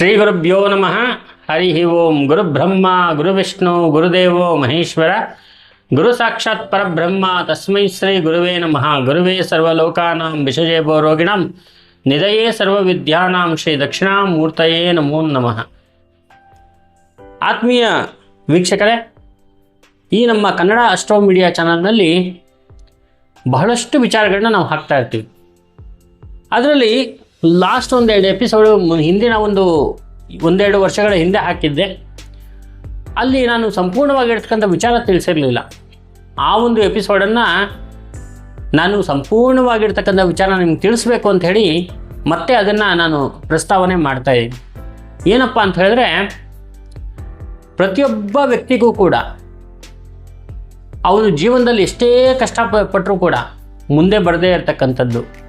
ಶ್ರೀ ಗುರುಭ್ಯೋ ನಮಃ. ಹರಿ ಓಂ ಗುರುಬ್ರಹ್ಮ, ಗುರುವಿಷ್ಣು, ಗುರುದೇವೋ ಮಹೇಶ್ವರ. ಗುರು ಸಾಕ್ಷಾತ್ ಪರಬ್ರಹ್ಮ, ತಸ್ಮೈ ಶ್ರೀ ಗುರುವೇ ನಮಃ. ಗುರುವೇ ಸರ್ವಲೋಕಾನಾಂ ವಿಷಜೇಭೋ ರೋಗಿಣಂ ನಿಧಯೇ ಸರ್ವವಿದ್ಯಾನಾಂ ಶ್ರೀ ದಕ್ಷಿಣಾಮೂರ್ತಯೇ ನಮೋ ನಮಃ. ಆತ್ಮೀಯ ವೀಕ್ಷಕರೇ, ಈ ನಮ್ಮ ಕನ್ನಡ ಅಷ್ಟೋ ಮೀಡಿಯಾ ಚಾನಲ್ನಲ್ಲಿ ಬಹಳಷ್ಟು ವಿಚಾರಗಳನ್ನ ನಾವು ಹಾಕ್ತಾ ಇರ್ತೀವಿ. ಅದರಲ್ಲಿ ಲಾಸ್ಟ್ ಒಂದೆರಡು ಎಪಿಸೋಡು ಹಿಂದಿನ ಒಂದು ಒಂದೆರಡು ವರ್ಷಗಳ ಹಿಂದೆ ಹಾಕಿದ್ದೆ. ಅಲ್ಲಿ ನಾನು ಸಂಪೂರ್ಣವಾಗಿರ್ತಕ್ಕಂಥ ವಿಚಾರ ತಿಳಿಸಿರಲಿಲ್ಲ. ಆ ಒಂದು ಎಪಿಸೋಡನ್ನು ನಾನು ಸಂಪೂರ್ಣವಾಗಿರ್ತಕ್ಕಂಥ ವಿಚಾರ ನಿಮ್ಗೆ ತಿಳಿಸ್ಬೇಕು ಹೇಳಿ ಮತ್ತೆ ಅದನ್ನು ನಾನು ಪ್ರಸ್ತಾವನೆ ಮಾಡ್ತಾ ಇದ್ದೀನಿ. ಏನಪ್ಪ ಅಂತ ಹೇಳಿದ್ರೆ, ಪ್ರತಿಯೊಬ್ಬ ವ್ಯಕ್ತಿಗೂ ಕೂಡ, ಅವನು ಜೀವನದಲ್ಲಿ ಎಷ್ಟೇ ಕಷ್ಟಪಟ್ಟರೂ ಕೂಡ, ಮುಂದೆ ಬರದೇ ಇರತಕ್ಕಂಥದ್ದು.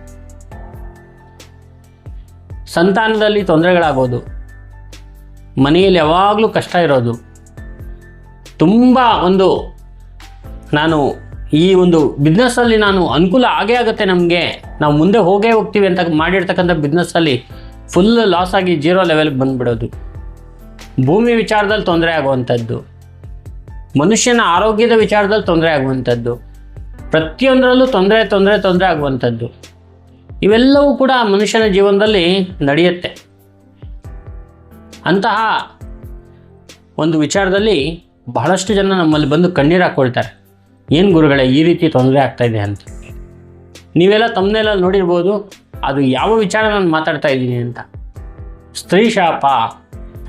ಸಂತಾನದಲ್ಲಿ ತೊಂದರೆಗಳಾಗೋದು. ಮನೆಯಲ್ಲಿ ಯಾವಾಗಲೂ ಕಷ್ಟ ಇರೋದು. ತುಂಬ ಒಂದು ನಾನು ಈ ಒಂದು ಬಿಸ್ನೆಸ್ಸಲ್ಲಿ ನಾನು ಅನುಕೂಲ ಆಗೇ ಆಗುತ್ತೆ ನಮಗೆ. ನಾವು ಮುಂದೆ ಹೋಗೇ ಹೋಗ್ತೀವಿ ಅಂತ ಮಾಡಿರ್ತಕ್ಕಂಥ ಬಿಸ್ನೆಸ್ಸಲ್ಲಿ ಫುಲ್ ಲಾಸ್ ಆಗಿ ಜೀರೋ ಲೆವೆಲ್ಗೆ ಬಂದುಬಿಡೋದು. ಭೂಮಿ ವಿಚಾರದಲ್ಲಿ ತೊಂದರೆ ಆಗುವಂಥದ್ದು. ಮನುಷ್ಯನ ಆರೋಗ್ಯದ ವಿಚಾರದಲ್ಲಿ ತೊಂದರೆ ಆಗುವಂಥದ್ದು. ಪ್ರತಿಯೊಂದರಲ್ಲೂ ತೊಂದರೆ ತೊಂದರೆ ತೊಂದರೆ ಆಗುವಂಥದ್ದು. ಇವೆಲ್ಲವೂ ಕೂಡ ಮನುಷ್ಯನ ಜೀವನದಲ್ಲಿ ನಡೆಯುತ್ತೆ. ಅಂತಹ ಒಂದು ವಿಚಾರದಲ್ಲಿ ಬಹಳಷ್ಟು ಜನ ನಮ್ಮಲ್ಲಿ ಬಂದು ಕಣ್ಣೀರು ಹಾಕ್ಕೊಳ್ತಾರೆ ಏನು ಗುರುಗಳೇ, ಈ ರೀತಿ ತೊಂದರೆ ಆಗ್ತಾಯಿದೆ ಅಂತ. ನೀವೆಲ್ಲ ತಮ್ಮನೆಲ್ಲ ನೋಡಿರ್ಬೋದು, ಅದು ಯಾವ ವಿಚಾರ ನಾನು ಮಾತಾಡ್ತಾ ಇದ್ದೀನಿ ಅಂತ. ಸ್ತ್ರೀ ಶಾಪ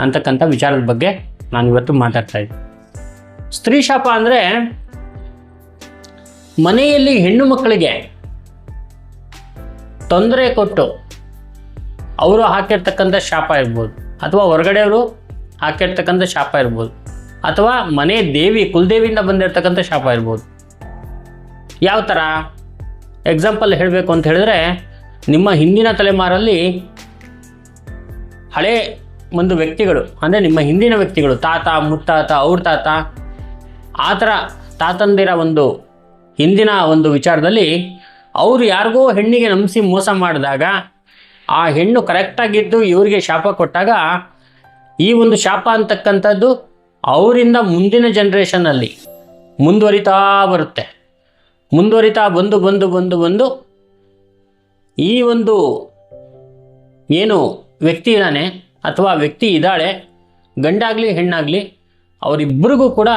ಅಂತಕ್ಕಂಥ ವಿಚಾರದ ಬಗ್ಗೆ ನಾನು ಇವತ್ತು ಮಾತಾಡ್ತಾ ಇದ್ದೀನಿ. ಸ್ತ್ರೀ ಶಾಪ ಅಂದರೆ ಮನೆಯಲ್ಲಿ ಹೆಣ್ಣು ಮಕ್ಕಳಿಗೆ ತೊಂದರೆ ಕೊಟ್ಟು ಅವರು ಹಾಕಿರ್ತಕ್ಕಂಥ ಶಾಪ ಇರ್ಬೋದು ಅಥವಾ ಹೊರಗಡೆಯವರು ಹಾಕಿರ್ತಕ್ಕಂಥ ಶಾಪ ಇರ್ಬೋದು ಅಥವಾ ಮನೆ ದೇವಿ, ಕುಲದೇವಿಯಿಂದ ಬಂದಿರತಕ್ಕಂಥ ಶಾಪ ಇರ್ಬೋದು. ಯಾವ ಥರ ಎಕ್ಸಾಂಪಲ್ ಹೇಳಬೇಕು ಅಂತ ಹೇಳಿದ್ರೆ ನಿಮ್ಮ ಹಿಂದಿನ ತಲೆಮಾರಲ್ಲಿ ಹಳೆ ಒಂದು ವ್ಯಕ್ತಿಗಳು, ಅಂದರೆ ನಿಮ್ಮ ಹಿಂದಿನ ವ್ಯಕ್ತಿಗಳು, ತಾತ, ಮುತ್ತಾತ, ಅವ್ರ ತಾತ, ಆ ಥರ ತಾತಂದಿರ ಒಂದು ಹಿಂದಿನ ಒಂದು ವಿಚಾರದಲ್ಲಿ ಅವರು ಯಾರಿಗೋ ಹೆಣ್ಣಿಗೆ ನಂಬಿಸಿ ಮೋಸ ಮಾಡಿದಾಗ ಆ ಹೆಣ್ಣು ಕರೆಕ್ಟಾಗಿದ್ದು ಇವರಿಗೆ ಶಾಪ ಕೊಟ್ಟಾಗ ಈ ಒಂದು ಶಾಪ ಅಂತಕ್ಕಂಥದ್ದು ಅವರಿಂದ ಮುಂದಿನ ಜನ್ರೇಷನಲ್ಲಿ ಮುಂದುವರಿತಾ ಬರುತ್ತೆ. ಮುಂದುವರಿತಾ ಬಂದು ಬಂದು ಬಂದು ಬಂದು ಈ ಒಂದು ಏನು ವ್ಯಕ್ತಿ ಇದ್ದಾನೆ ಅಥವಾ ವ್ಯಕ್ತಿ ಇದ್ದಾಳೆ, ಗಂಡಾಗಲಿ, ಹೆಣ್ಣಾಗಲಿ ಅವರಿಬ್ಬರಿಗೂ ಕೂಡ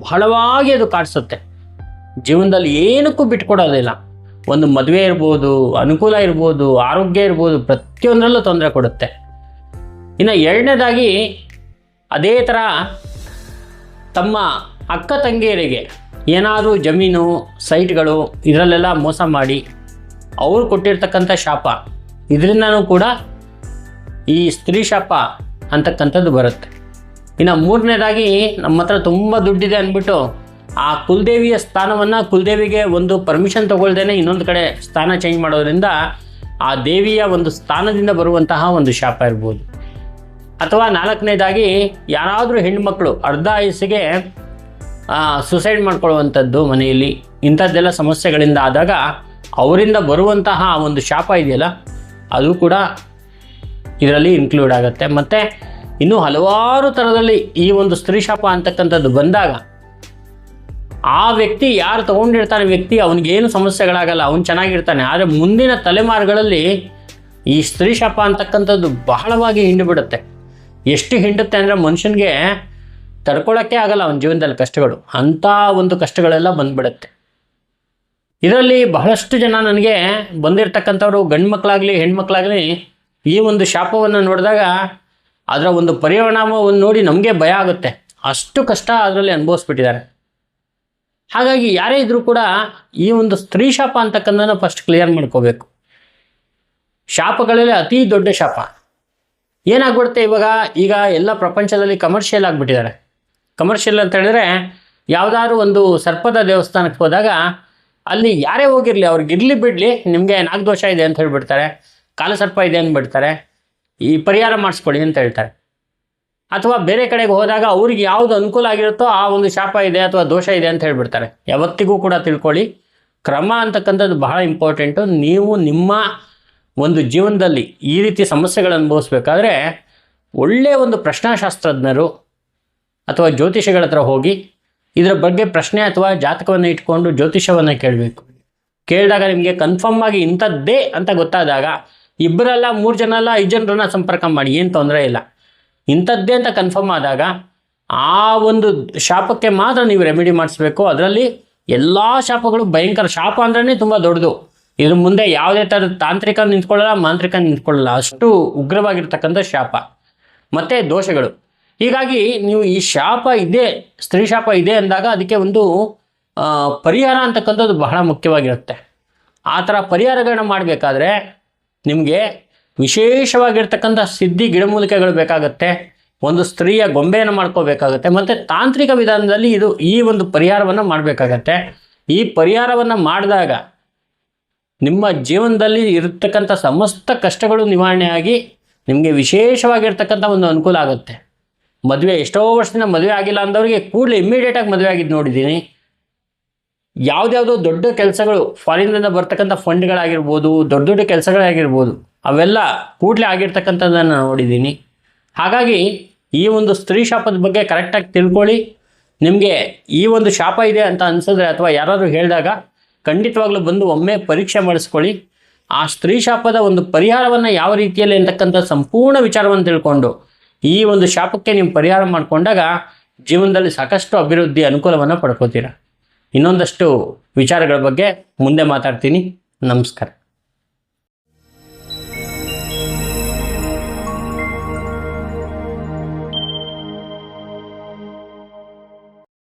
ಬಹಳವಾಗಿ ಅದು ಕಾಡಿಸುತ್ತೆ. ಜೀವನದಲ್ಲಿ ಏನಕ್ಕೂ ಬಿಟ್ಕೊಡೋದಿಲ್ಲ. ಒಂದು ಮದುವೆ ಇರ್ಬೋದು, ಅನುಕೂಲ ಇರ್ಬೋದು, ಆರೋಗ್ಯ ಇರ್ಬೋದು, ಪ್ರತಿಯೊಂದರಲ್ಲೂ ತೊಂದರೆ ಕೊಡುತ್ತೆ. ಇನ್ನು ಎರಡನೇದಾಗಿ ಅದೇ ಥರ ತಮ್ಮ ಅಕ್ಕ ತಂಗಿಯರಿಗೆ ಏನಾದರೂ ಜಮೀನು, ಸೈಟ್ಗಳು ಇದರಲ್ಲೆಲ್ಲ ಮೋಸ ಮಾಡಿ ಅವರು ಕೊಟ್ಟಿರ್ತಕ್ಕಂಥ ಶಾಪ, ಇದರಿಂದನೂ ಕೂಡ ಈ ಸ್ತ್ರೀ ಶಾಪ ಅಂತಕ್ಕಂಥದ್ದು ಬರುತ್ತೆ. ಇನ್ನು ಮೂರನೇದಾಗಿ ನಮ್ಮ ಹತ್ರ ತುಂಬ ದುಡ್ಡಿದೆ ಅಂದ್ಬಿಟ್ಟು ಆ ಕುಲದೇವಿಯ ಸ್ಥಾನವನ್ನು ಕುಲದೇವಿಗೆ ಒಂದು ಪರ್ಮಿಷನ್ ತಗೊಳ್ದೇನೆ ಇನ್ನೊಂದು ಕಡೆ ಸ್ಥಾನ ಚೇಂಜ್ ಮಾಡೋದ್ರಿಂದ ಆ ದೇವಿಯ ಒಂದು ಸ್ಥಾನದಿಂದ ಬರುವಂತಹ ಒಂದು ಶಾಪ ಇರ್ಬೋದು. ಅಥವಾ ನಾಲ್ಕನೇದಾಗಿ ಯಾರಾದರೂ ಹೆಣ್ಮಕ್ಳು ಅರ್ಧ ವಯಸ್ಸಿಗೆ ಸುಸೈಡ್ ಮಾಡ್ಕೊಳ್ಳುವಂಥದ್ದು ಮನೆಯಲ್ಲಿ, ಇಂಥದ್ದೆಲ್ಲ ಸಮಸ್ಯೆಗಳಿಂದ ಆದಾಗ ಅವರಿಂದ ಬರುವಂತಹ ಒಂದು ಶಾಪ ಇದೆಯಲ್ಲ, ಅದು ಕೂಡ ಇದರಲ್ಲಿ ಇನ್ಕ್ಲೂಡ್ ಆಗುತ್ತೆ. ಮತ್ತು ಇನ್ನೂ ಹಲವಾರು ಥರದಲ್ಲಿ ಈ ಒಂದು ಸ್ತ್ರೀ ಶಾಪ ಅಂತಕ್ಕಂಥದ್ದು ಬಂದಾಗ ಆ ವ್ಯಕ್ತಿ ಯಾರು ತಗೊಂಡಿರ್ತಾನೆ ವ್ಯಕ್ತಿ, ಅವನಿಗೇನು ಸಮಸ್ಯೆಗಳಾಗಲ್ಲ, ಅವನು ಚೆನ್ನಾಗಿರ್ತಾನೆ. ಆದರೆ ಮುಂದಿನ ತಲೆಮಾರುಗಳಲ್ಲಿ ಈ ಸ್ತ್ರೀ ಶಾಪ ಅಂತಕ್ಕಂಥದ್ದು ಬಹಳವಾಗಿ ಹಿಂಡಿಬಿಡುತ್ತೆ ಎಷ್ಟು ಹಿಂಡುತ್ತೆ ಅಂದರೆ ಮನುಷ್ಯನಿಗೆ ತಡ್ಕೊಳ್ಳೋಕ್ಕೆ ಆಗಲ್ಲ ಅವನ ಜೀವನದಲ್ಲಿ ಕಷ್ಟಗಳು. ಅಂಥ ಒಂದು ಕಷ್ಟಗಳೆಲ್ಲ ಬಂದ್ಬಿಡುತ್ತೆ. ಇದರಲ್ಲಿ ಬಹಳಷ್ಟು ಜನ ನನಗೆ ಬಂದಿರತಕ್ಕಂಥವ್ರು, ಗಂಡು ಮಕ್ಕಳಾಗಲಿ ಹೆಣ್ಮಕ್ಳಾಗಲಿ ಈ ಒಂದು ಶಾಪವನ್ನು ನೋಡಿದಾಗ ಅದರ ಒಂದು ಪರಿಣಾಮವನ್ನು ನೋಡಿ ನಮಗೆ ಭಯ ಆಗುತ್ತೆ. ಅಷ್ಟು ಕಷ್ಟ ಅದರಲ್ಲಿ ಅನುಭವಿಸ್ಬಿಟ್ಟಿದ್ದಾರೆ. ಹಾಗಾಗಿ ಯಾರೇ ಇದ್ರೂ ಕೂಡ ಈ ಒಂದು ಸ್ತ್ರೀ ಶಾಪ ಅಂತಕ್ಕಂಥದ್ದನ್ನು ಫಸ್ಟ್ ಕ್ಲಿಯರ್ ಮಾಡ್ಕೋಬೇಕು. ಶಾಪಗಳಲ್ಲಿ ಅತಿ ದೊಡ್ಡ ಶಾಪ. ಏನಾಗ್ಬಿಡುತ್ತೆ ಇವಾಗ? ಈಗ ಎಲ್ಲ ಪ್ರಪಂಚದಲ್ಲಿ ಕಮರ್ಷಿಯಲ್ ಆಗಿಬಿಟ್ಟಿದ್ದಾರೆ. ಕಮರ್ಷಿಯಲ್ ಅಂತ ಹೇಳಿದ್ರೆ ಯಾವುದಾದ್ರು ಒಂದು ಸರ್ಪದ ದೇವಸ್ಥಾನಕ್ಕೆ ಹೋದಾಗ ಅಲ್ಲಿ ಯಾರೇ ಹೋಗಿರಲಿ, ಅವ್ರಿಗೆ ಇರಲಿ ಬಿಡಲಿ, ನಿಮಗೆ ನಾಗದೋಷ ಇದೆ ಅಂತ ಹೇಳಿಬಿಡ್ತಾರೆ. ಕಾಲಸರ್ಪ ಇದೆ ಅಂದ್ಬಿಡ್ತಾರೆ. ಈ ಪರಿಹಾರ ಮಾಡಿಸ್ಕೊಡಿ ಅಂತ ಹೇಳ್ತಾರೆ. ಅಥವಾ ಬೇರೆ ಕಡೆಗೆ ಹೋದಾಗ ಅವ್ರಿಗೆ ಯಾವುದು ಅನುಕೂಲ ಆಗಿರುತ್ತೋ ಆ ಒಂದು ಶಾಪ ಇದೆ ಅಥವಾ ದೋಷ ಇದೆ ಅಂತ ಹೇಳ್ಬಿಡ್ತಾರೆ. ಯಾವತ್ತಿಗೂ ಕೂಡ ತಿಳ್ಕೊಳ್ಳಿ. ಕ್ರಮ ಅಂತಕ್ಕಂಥದ್ದು ಬಹಳ ಇಂಪಾರ್ಟೆಂಟು ನೀವು ನಿಮ್ಮ ಒಂದು ಜೀವನದಲ್ಲಿ ಈ ರೀತಿ ಸಮಸ್ಯೆಗಳನ್ನು ಅನುಭವಿಸ್ಬೇಕಾದ್ರೆ ಒಳ್ಳೆಯ ಒಂದು ಪ್ರಶ್ನಾಶಾಸ್ತ್ರಜ್ಞರು ಅಥವಾ ಜ್ಯೋತಿಷಿಗಳ ಹತ್ರ ಹೋಗಿ ಇದರ ಬಗ್ಗೆ ಪ್ರಶ್ನೆ ಅಥವಾ ಜಾತಕವನ್ನು ಇಟ್ಕೊಂಡು ಜ್ಯೋತಿಷವನ್ನು ಕೇಳಬೇಕು. ಕೇಳಿದಾಗ ನಿಮಗೆ ಕನ್ಫರ್ಮ್ ಆಗಿ ಇಂಥದ್ದೇ ಅಂತ ಗೊತ್ತಾದಾಗ ಇಬ್ಬರಲ್ಲ ಮೂರು ಜನ ಅಲ್ಲ ಐದು ಜನರನ್ನ ಸಂಪರ್ಕ ಮಾಡಿ, ಏನು ತೊಂದರೆ ಇಲ್ಲ. ಇಂಥದ್ದೇ ಅಂತ ಕನ್ಫರ್ಮ್ ಆದಾಗ ಆ ಒಂದು ಶಾಪಕ್ಕೆ ಮಾತ್ರ ನೀವು ರೆಮಿಡಿ ಮಾಡಿಸ್ಬೇಕು. ಅದರಲ್ಲಿ ಎಲ್ಲ ಶಾಪಗಳು ಭಯಂಕರ ಶಾಪ ಅಂದ್ರೇ ತುಂಬ ದೊಡ್ಡದು. ಇದ್ರ ಮುಂದೆ ಯಾವುದೇ ಥರದ ತಾಂತ್ರಿಕ ನಿಂತ್ಕೊಳ್ಳಲ್ಲ, ಮಾಂತ್ರಿಕ ನಿಂತ್ಕೊಳ್ಳಲ್ಲ. ಅಷ್ಟು ಉಗ್ರವಾಗಿರ್ತಕ್ಕಂಥ ಶಾಪ. ಮತ್ತು ದೋಷಗಳು. ಹೀಗಾಗಿ ನೀವು ಈ ಶಾಪ ಇದೆ, ಸ್ತ್ರೀ ಶಾಪ ಇದೆ ಅಂದಾಗ ಅದಕ್ಕೆ ಒಂದು ಪರಿಹಾರ ಅಂತಕ್ಕಂಥದ್ದು ಬಹಳ ಮುಖ್ಯವಾಗಿರುತ್ತೆ. ಆ ಥರ ಪರಿಹಾರಗಳನ್ನ ಮಾಡಬೇಕಾದ್ರೆ ನಿಮಗೆ ವಿಶೇಷವಾಗಿರ್ತಕ್ಕಂಥ ಸಿದ್ಧಿ ಗಿಡಮೂಲಿಕೆಗಳು ಬೇಕಾಗುತ್ತೆ, ಒಂದು ಸ್ತ್ರೀಯ ಗೊಂಬೆಯನ್ನು ಮಾಡ್ಕೋಬೇಕಾಗುತ್ತೆ, ಮತ್ತು ತಾಂತ್ರಿಕ ವಿಧಾನದಲ್ಲಿ ಇದು ಈ ಒಂದು ಪರಿಹಾರವನ್ನು ಮಾಡಬೇಕಾಗತ್ತೆ. ಈ ಪರಿಹಾರವನ್ನು ಮಾಡಿದಾಗ ನಿಮ್ಮ ಜೀವನದಲ್ಲಿ ಇರತಕ್ಕಂಥ ಸಮಸ್ತ ಕಷ್ಟಗಳು ನಿವಾರಣೆಯಾಗಿ ನಿಮಗೆ ವಿಶೇಷವಾಗಿರ್ತಕ್ಕಂಥ ಒಂದು ಅನುಕೂಲ ಆಗುತ್ತೆ. ಮದುವೆ, ಎಷ್ಟೋ ವರ್ಷದಿಂದ ಮದುವೆ ಆಗಿಲ್ಲ ಅಂದವರಿಗೆ ಕೂಡಲೇ ಇಮ್ಮಿಡಿಯೇಟಾಗಿ ಮದುವೆ ಆಗಿದ್ದು ನೋಡಿದ್ದೀನಿ. ಯಾವುದ್ಯಾವುದೋ ದೊಡ್ಡ ಕೆಲಸಗಳು ಫಾರಿನ್ನಿಂದ ಬರ್ತಕ್ಕಂಥ ಫಂಡ್ಗಳಾಗಿರ್ಬೋದು ದೊಡ್ಡ ದೊಡ್ಡ ಕೆಲಸಗಳಾಗಿರ್ಬೋದು ಅವೆಲ್ಲ ಕೂಡಲೇ ಆಗಿರ್ತಕ್ಕಂಥದ್ದನ್ನು ನೋಡಿದ್ದೀನಿ. ಹಾಗಾಗಿ ಈ ಒಂದು ಸ್ತ್ರೀ ಶಾಪದ ಬಗ್ಗೆ ಕರೆಕ್ಟಾಗಿ ತಿಳ್ಕೊಳ್ಳಿ. ನಿಮಗೆ ಈ ಒಂದು ಶಾಪ ಇದೆ ಅಂತ ಅನಿಸಿದ್ರೆ ಅಥವಾ ಯಾರಾದರೂ ಹೇಳಿದಾಗ ಖಂಡಿತವಾಗ್ಲೂ ಬಂದು ಒಮ್ಮೆ ಪರೀಕ್ಷೆ ಮಾಡಿಸ್ಕೊಳ್ಳಿ. ಆ ಸ್ತ್ರೀ ಶಾಪದ ಒಂದು ಪರಿಹಾರವನ್ನು ಯಾವ ರೀತಿಯಲ್ಲಿ ಅಂತಕ್ಕಂಥ ಸಂಪೂರ್ಣ ವಿಚಾರವನ್ನು ತಿಳ್ಕೊಂಡು ಈ ಒಂದು ಶಾಪಕ್ಕೆ ನೀವು ಪರಿಹಾರ ಮಾಡಿಕೊಂಡಾಗ ಜೀವನದಲ್ಲಿ ಸಾಕಷ್ಟು ಅಭಿವೃದ್ಧಿ ಅನುಕೂಲವನ್ನು ಪಡ್ಕೋತೀರ. ಇನ್ನೊಂದಷ್ಟು ವಿಚಾರಗಳ ಬಗ್ಗೆ ಮುಂದೆ ಮಾತಾಡ್ತೀನಿ. ನಮಸ್ಕಾರ.